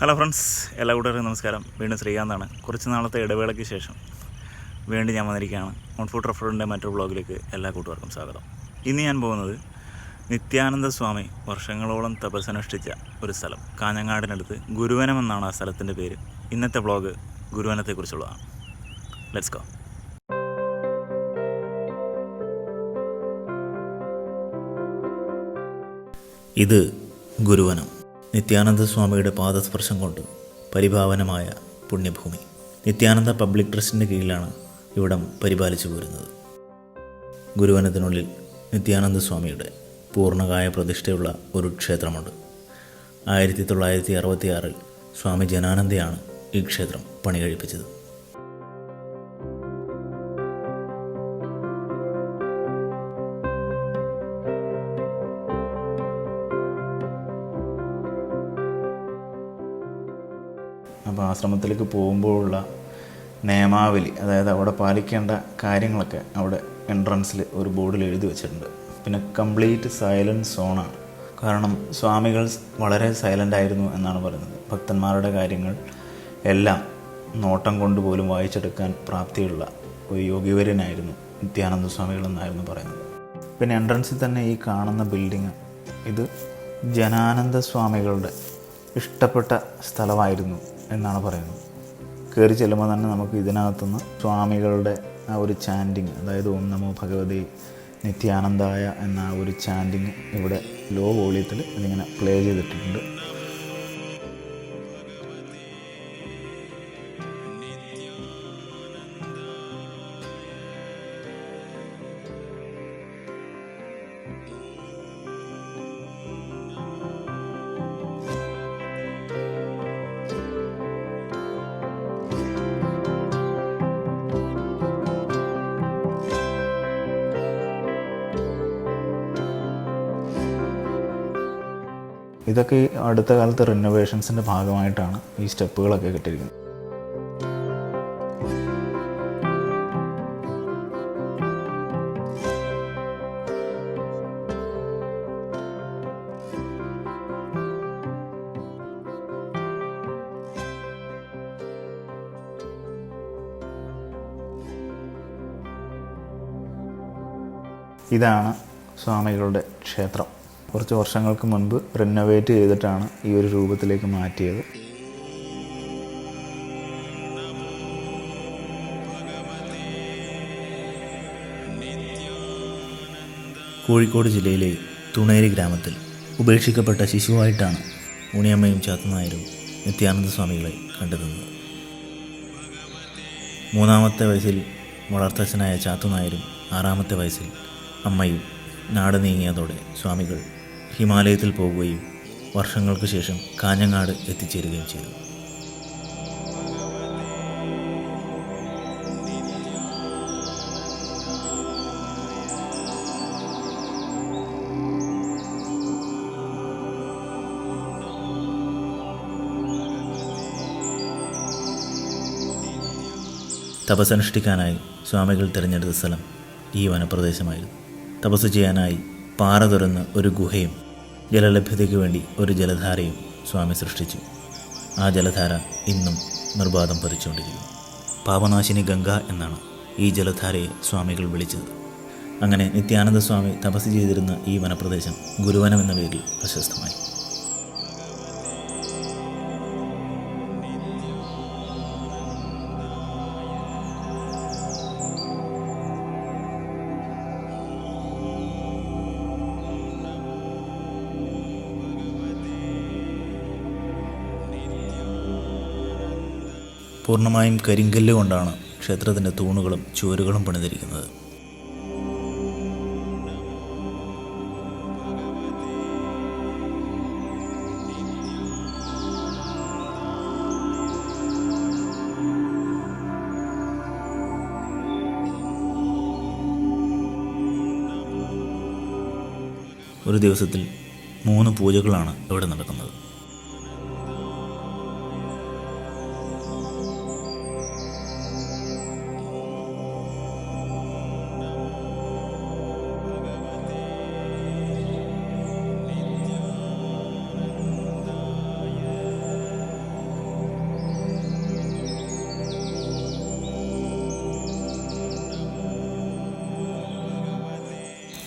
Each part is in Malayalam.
ഹലോ ഫ്രണ്ട്സ് എല്ലാ കൂട്ടുകാരും നമസ്കാരം. വീണ്ടും ശ്രീകാന്താണ്. കുറച്ച് നാളത്തെ ഇടവേളയ്ക്ക് ശേഷം വീണ്ടും ഞാൻ വന്നിരിക്കുകയാണ്. ഓൺ ഫുഡ് റെഫറിന്റെ മറ്റൊരു ബ്ലോഗിലേക്ക് എല്ലാ കൂട്ടുകാർക്കും സ്വാഗതം. ഇന്ന് ഞാൻ പോകുന്നത് നിത്യാനന്ദ സ്വാമി വർഷങ്ങളോളം തപസ്സനുഷ്ഠിച്ച ഒരു സ്ഥലം. കാഞ്ഞങ്ങാടിനടുത്ത് ഗുരുവനം എന്നാണ് ആ സ്ഥലത്തിന്റെ പേര്. ഇന്നത്തെ ബ്ലോഗ് ഗുരുവനത്തെക്കുറിച്ചുള്ളതാണ്. ലെറ്റ്സ് ഗോ ഇത് ഗുരുവനം. നിത്യാനന്ദ സ്വാമിയുടെ പാദസ്പർശം കൊണ്ട് പരിഭാവനമായ പുണ്യഭൂമി. നിത്യാനന്ദ പബ്ലിക് ട്രസ്റ്റിന്റെ കീഴിലാണ് ഇവിടം പരിപാലിച്ചു പോരുന്നത്. ഗുരുവനത്തിനുള്ളിൽ നിത്യാനന്ദ സ്വാമിയുടെ പൂർണകായ പ്രതിഷ്ഠയുള്ള ഒരു ക്ഷേത്രമുണ്ട്. ആയിരത്തി തൊള്ളായിരത്തി അറുപത്തിയാറിൽ സ്വാമി ജനാനന്ദയാണ് ഈ ക്ഷേത്രം പണി കഴിപ്പിച്ചത് അപ്പോൾ ആശ്രമത്തിലേക്ക് പോകുമ്പോഴുള്ള നിയമാവലി അതായത് അവിടെ പാലിക്കേണ്ട കാര്യങ്ങളൊക്കെ അവിടെ എൻട്രൻസിൽ ഒരു ബോർഡിൽ എഴുതി വെച്ചിട്ടുണ്ട്. പിന്നെ കംപ്ലീറ്റ് സൈലൻസ് സോണാണ് കാരണം സ്വാമികൾ വളരെ സൈലന്റ് ആയിരുന്നു എന്നാണ് പറയുന്നത്. ഭക്തന്മാരുടെ കാര്യങ്ങൾ എല്ലാം നോട്ടം കൊണ്ട് പോലും വായിച്ചെടുക്കാൻ പ്രാപ്തിയുള്ള ഒരു യോഗിവര്യനായിരുന്നു നിത്യാനന്ദ സ്വാമികൾ എന്നായിരുന്നു പറയുന്നത്. പിന്നെ എൻട്രൻസിൽ തന്നെ ഈ കാണുന്ന ബിൽഡിങ് ഇത് ജനാനന്ദ സ്വാമികളുടെ ഇഷ്ടപ്പെട്ട സ്ഥലമായിരുന്നു. എന്നാണ് പറയുന്നത്. കയറി ചെല്ലുമ്പോൾ തന്നെ നമുക്ക് ഇതിനകത്തുനിന്ന് സ്വാമികളുടെ ആ ഒരു ചാൻഡിങ് അതായത് ഓം നമോ ഭഗവതി നിത്യാനന്ദായ എന്ന ആ ഒരു ചാൻഡിങ് ഇവിടെ ലോ വോളിയത്തിൽ ഇതിങ്ങനെ പ്ലേ ചെയ്തിട്ടുണ്ട്. ഇതൊക്കെ അടുത്ത കാലത്ത് റിനോവേഷൻസിന്റെ ഭാഗമായിട്ടാണ് ഈ സ്റ്റെപ്പുകളൊക്കെ കിട്ടിയിരിക്കുന്നത്. ഇതാണ് സ്വാമികളുടെ ക്ഷേത്രം. കുറച്ച് വർഷങ്ങൾക്ക് മുൻപ് റിനോവേറ്റ് ചെയ്തിട്ടാണ് ഈ ഒരു രൂപത്തിലേക്ക് മാറ്റിയത്. കോഴിക്കോട് ജില്ലയിലെ തുണേരി ഗ്രാമത്തിൽ ഉപേക്ഷിക്കപ്പെട്ട ശിശുവായിട്ടാണ് ഉണിയമ്മയും ചാത്തനായരും നിത്യാനന്ദ സ്വാമികളെ കണ്ടെത്തുന്നത് മൂന്നാമത്തെ വയസ്സിൽ വളർത്തച്ഛനായ ചാത്തുനായരും ആറാമത്തെ വയസ്സിൽ അമ്മയും നാട് നീങ്ങിയതോടെ സ്വാമികൾ ഹിമാലയത്തിൽ പോവുകയും വർഷങ്ങൾക്ക് ശേഷം കാഞ്ഞങ്ങാട് എത്തിച്ചേരുകയും ചെയ്തു. തപസ്സനുഷ്ഠിക്കാനായി സ്വാമികൾ തിരഞ്ഞെടുത്ത സ്ഥലം ഈ വനപ്രദേശമായിരുന്നു. തപസ് ചെയ്യാനായി പാറ തുറന്ന് ഒരു ഗുഹയും ജലലഭ്യതയ്ക്ക് വേണ്ടി ഒരു ജലധാരയും സ്വാമി സൃഷ്ടിച്ചു. ആ ജലധാര ഇന്നും നിർബാധം പതിച്ചുകൊണ്ടിരിക്കുന്നു. പാപനാശിനി ഗംഗ എന്നാണ് ഈ ജലധാരയെ സ്വാമികൾ വിളിച്ചത്. അങ്ങനെ നിത്യാനന്ദ സ്വാമി തപസ് ചെയ്തിരുന്ന ഈ വനപ്രദേശം ഗുരുവനം എന്ന പേരിൽ പ്രശസ്തമായി. പൂർണമായും കരിങ്കല്ല് കൊണ്ടാണ് ക്ഷേത്രത്തിന്റെ തൂണുകളും ചുവരുകളും പണിതിരിക്കുന്നത്. ഒരു ദിവസത്തിൽ മൂന്ന് പൂജകളാണ് ഇവിടെ നടക്കുന്നത്.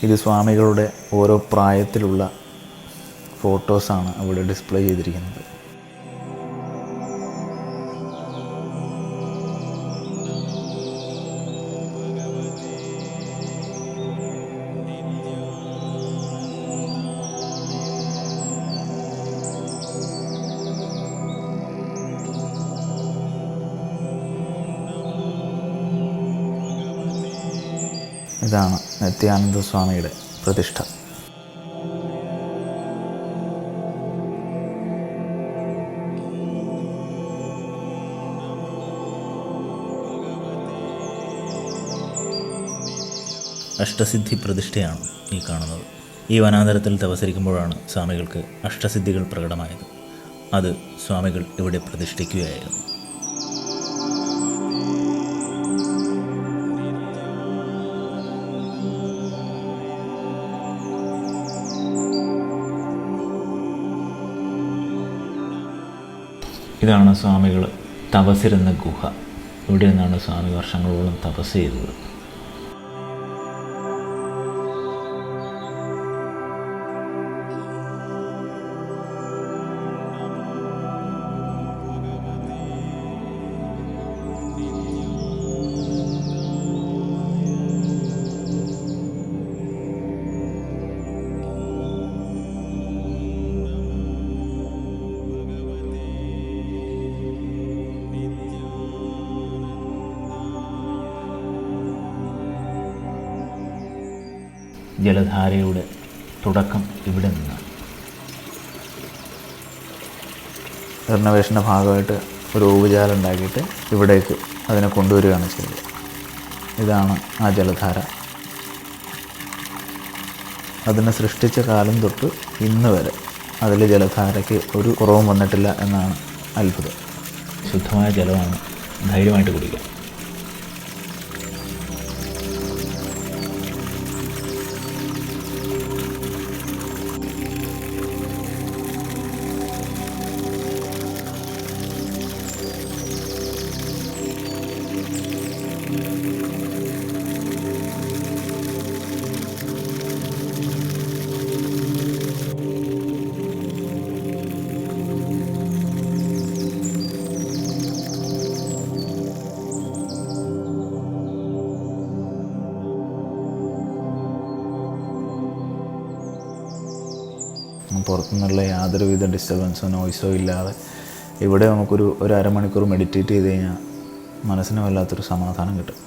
ഇത് സ്വാമികളുടെ ഓരോ പ്രായത്തിലുള്ള ഫോട്ടോസാണ് അവിടെ ഡിസ്പ്ലേ ചെയ്തിരിക്കുന്നത്. ഇതാണ് നിത്യാനന്ദ സ്വാമിയുടെ പ്രതിഷ്ഠ. അഷ്ടസിദ്ധി പ്രതിഷ്ഠയാണ് ഈ കാണുന്നത്. ഈ വനാന്തരത്തിൽ തപസരിക്കുമ്പോഴാണ് സ്വാമികൾക്ക് അഷ്ടസിദ്ധികൾ പ്രകടമായത്. അത് സ്വാമികൾ ഇവിടെ പ്രതിഷ്ഠിക്കുകയായിരുന്നു. ഇതാണ് സ്വാമികൾ തപസ്സിരുന്ന ഗുഹ. ഇവിടെ നിന്നാണ് സ്വാമി വർഷങ്ങളോളം തപസ് ചെയ്തത്? ജലധാരയുടെ തുടക്കം ഇവിടെ നിന്നാണ് റിനോവേഷന്റെ ഭാഗമായിട്ട് ഒരു ഓവുചാലം ഉണ്ടാക്കിയിട്ട് ഇവിടേക്ക് അതിനെ കൊണ്ടുവരികയാണ് ചെയ്തത്. ഇതാണ് ആ ജലധാര. അതിനെ സൃഷ്ടിച്ച കാലം തൊട്ട് ഇന്ന് വരെ അതിൽ ജലധാരയ്ക്ക് ഒരു കുറവും വന്നിട്ടില്ല എന്നാണ് അത്ഭുതം. ശുദ്ധമായ ജലമാണ് ധൈര്യമായിട്ട് കുടിക്കാം പുറത്തുനിന്നുള്ള യാതൊരുവിധ ഡിസ്റ്റർബൻസോ നോയ്സോ ഇല്ലാതെ ഇവിടെ നമുക്കൊരു ഒരു അരമണിക്കൂർ മെഡിറ്റേറ്റ് ചെയ്ത് കഴിഞ്ഞാൽ മനസ്സിന് വല്ലാത്തൊരു സമാധാനം കിട്ടും.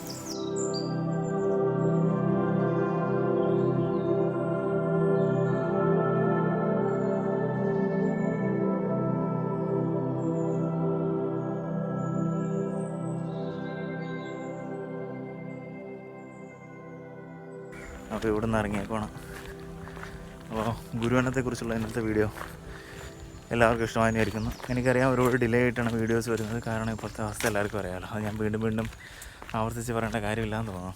അപ്പോൾ ഇവിടെ നിന്ന് ഇറങ്ങിയേക്കോണം അപ്പോൾ ഗുരുവനത്തെക്കുറിച്ചുള്ള ഇന്നത്തെ വീഡിയോ എല്ലാവർക്കും ഇഷ്ടമായി വിചാരിക്കുന്നു എനിക്കറിയാം ഒരുപാട് ഡിലേ ആയിട്ടാണ് വീഡിയോസ് വരുന്നത്. കാരണം ഇപ്പോഴത്തെ അവസ്ഥ എല്ലാവർക്കും അറിയാമല്ലോ അത് ഞാൻ വീണ്ടും വീണ്ടും ആവർത്തിച്ച് പറയേണ്ട കാര്യമില്ലാന്ന് തോന്നുന്നു.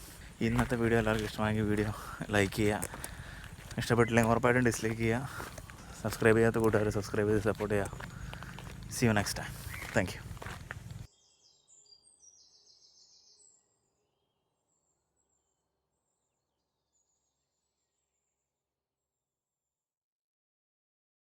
ഇന്നത്തെ വീഡിയോ എല്ലാവർക്കും ഇഷ്ടമായെങ്കിൽ വീഡിയോ ലൈക്ക് ചെയ്യുക. ഇഷ്ടപ്പെട്ടില്ലെങ്കിൽ ഉറപ്പായിട്ടും ഡിസ്ലൈക്ക് ചെയ്യുക. സബ്സ്ക്രൈബ് ചെയ്യാത്ത കൂട്ടുകാർ സബ്സ്ക്രൈബ് ചെയ്ത് സപ്പോർട്ട് ചെയ്യുക. See you next time thank you